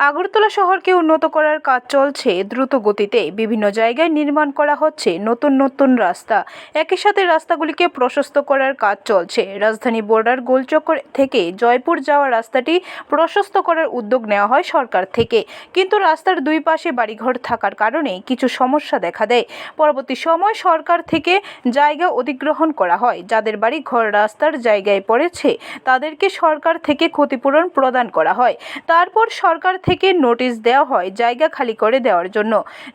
আগরতলা শহরকে উন্নত করার কাজ চলছে। দ্রুত গতিতে বিভিন্ন জায়গায় নির্মাণ করা হচ্ছে নতুন নতুন রাস্তা। একই সাথে রাস্তাগুলিকে প্রশস্ত করার কাজ চলছে। রাজধানী বর্ডার গোলচক্কর থেকে জয়পুর যাওয়া রাস্তাটি প্রশস্ত করার উদ্যোগ নেওয়া হয় সরকার থেকে। কিন্তু রাস্তার দুই পাশে বাড়িঘর থাকার কারণে কিছু সমস্যা দেখা দেয়। পরবর্তী সময় সরকার থেকে জায়গা অধিগ্রহণ করা হয়। যাদের বাড়ি ঘর রাস্তার জায়গায় পড়েছে, তাদেরকে সরকার থেকে ক্ষতিপূরণ প্রদান করা হয়। তারপর সরকার থেকে নোটিশ দেওয়া হয় জায়গা খালি করে দেওয়ার জন্য।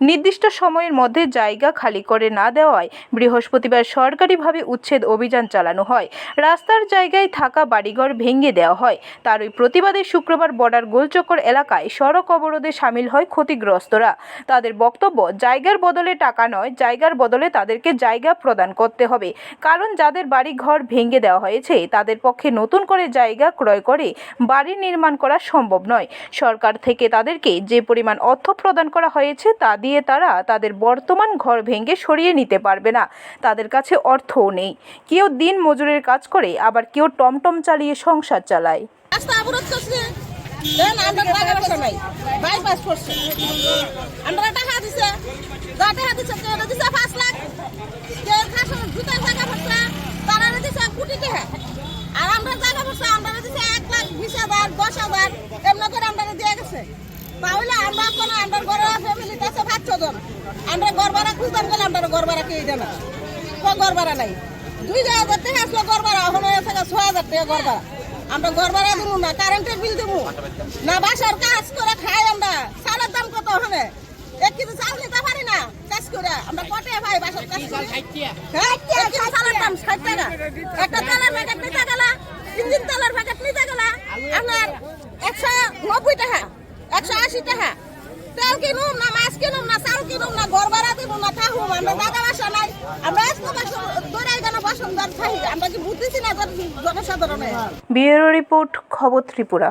নির্দিষ্ট সময়ের মধ্যে জায়গা খালি করে না দেওয়ায় বৃহস্পতিবার সরকারিভাবে উচ্ছেদ অভিযান চালানো হয়। রাস্তার জায়গায় থাকা বাড়িঘর ভেঙে দেওয়া হয়। তারই প্রতিবাদে শুক্রবার বর্ডার গোলচক্কর এলাকায় সড়ক অবরোধে সামিল হয় ক্ষতিগ্রস্তরা। তাদের বক্তব্য, জায়গার বদলে টাকা নয়, জায়গার বদলে তাদেরকে জায়গা প্রদান করতে হবে। কারণ যাদের বাড়ি ঘর ভেঙে দেওয়া হয়েছে, তাদের পক্ষে নতুন করে জায়গা ক্রয় করে বাড়ি নির্মাণ করা সম্ভব নয়। সরকার থেকে তাদেরকে যে পরিমাণ অর্থ প্রদান করা হয়েছে তা দিয়ে তারা তাদের বর্তমান ঘর ভেঙে সরিয়ে নিতে পারবে না। তাদের কাছে অর্থও নেই। কেউ দিন মজুরের কাজ করে, আবার কেউ টমটম চালিয়ে সংসার চালায়। আমরা কেউ দিছে পাঁচ লাখ কেউ খাসন জুতার টাকা পয়সা তারা দিছে কোটি টাকা আর আমরা টাকা পয়সা আমরা দিছে এক লাখ বিশ হাজার দশ হাজার এমনি করে গেছে তাহলে আমরা কোনো আমরা ঘরে ফ্যামিলিতে আছে পাঁচ জন আমরা ভাড়া খুঁজতাম গেলে আমরা ভাড়া কে দেয় না। কোনো ঘর নাই। দুই হাজার টাকা আসলো এখন হয়ে থাকে ছয় হাজার টাকা ভাড়া আমরা ভাড়া দেবো না কারেন্টের বিল দেবো না বাসার কাজ করে খাই আমরা। চালের দাম কত ওখানে? এক কেজি চাল নিতে পারি না কাজ করে। আমরা কটে ভাই বাসার কাজ করে। হ্যাঁ, এক চালের দাম ষাট টাকা। একটা প্যাকেট নিতে গেলে তিন দিন তেলের প্যাকেট নিতে গেলে আপনার একশো নব্বই টাকা একশো আশি টাকা তেল কিনুম না মাছ কিনুম না চাল কিনুম না ঘর ভাড়া দিব না থাকুম আমরা দাদা বাসা নাই। আমরা আমরা কি বুঝতেছি না জন- জনসাধারণের? ব্যুরো রিপোর্ট, খবর ত্রিপুরা।